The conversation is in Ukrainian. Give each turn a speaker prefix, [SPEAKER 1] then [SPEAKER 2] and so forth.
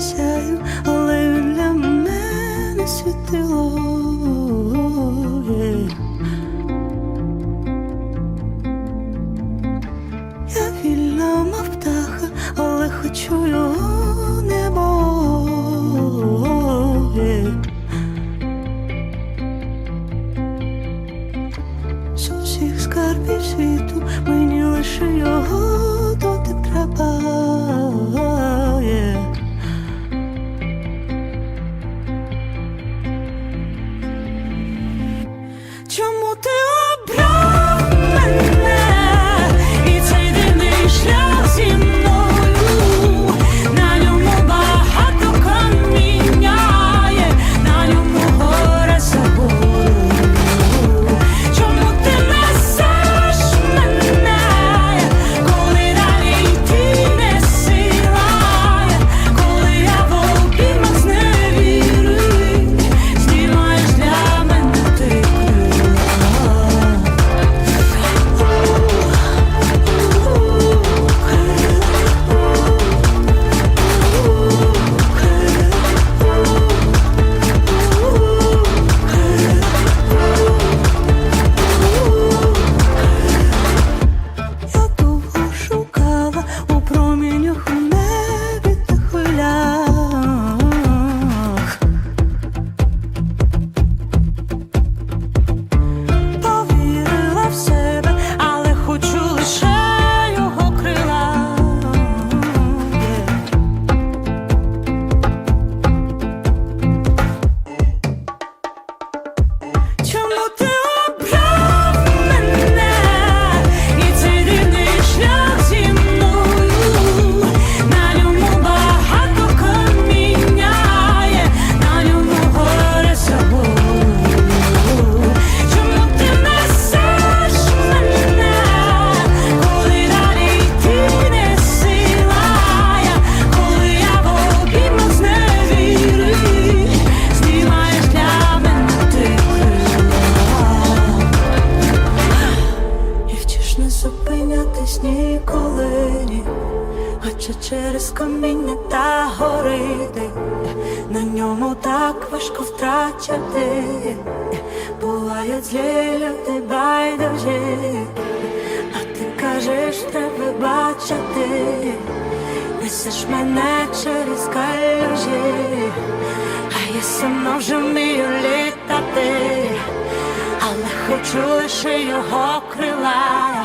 [SPEAKER 1] небі сяю, але для мене світило. Я вільна, мов птаха, але хочу його небо. З усіх скарбів світу мені лише його зупинятись Хоча через каміння та горити На ньому так важко втрачати. Бувають злі люди байдужі А ти кажеш, треба бачити. Несеш мене через калюжі. А я сама вже вмію літати. Але хочу лише його крила.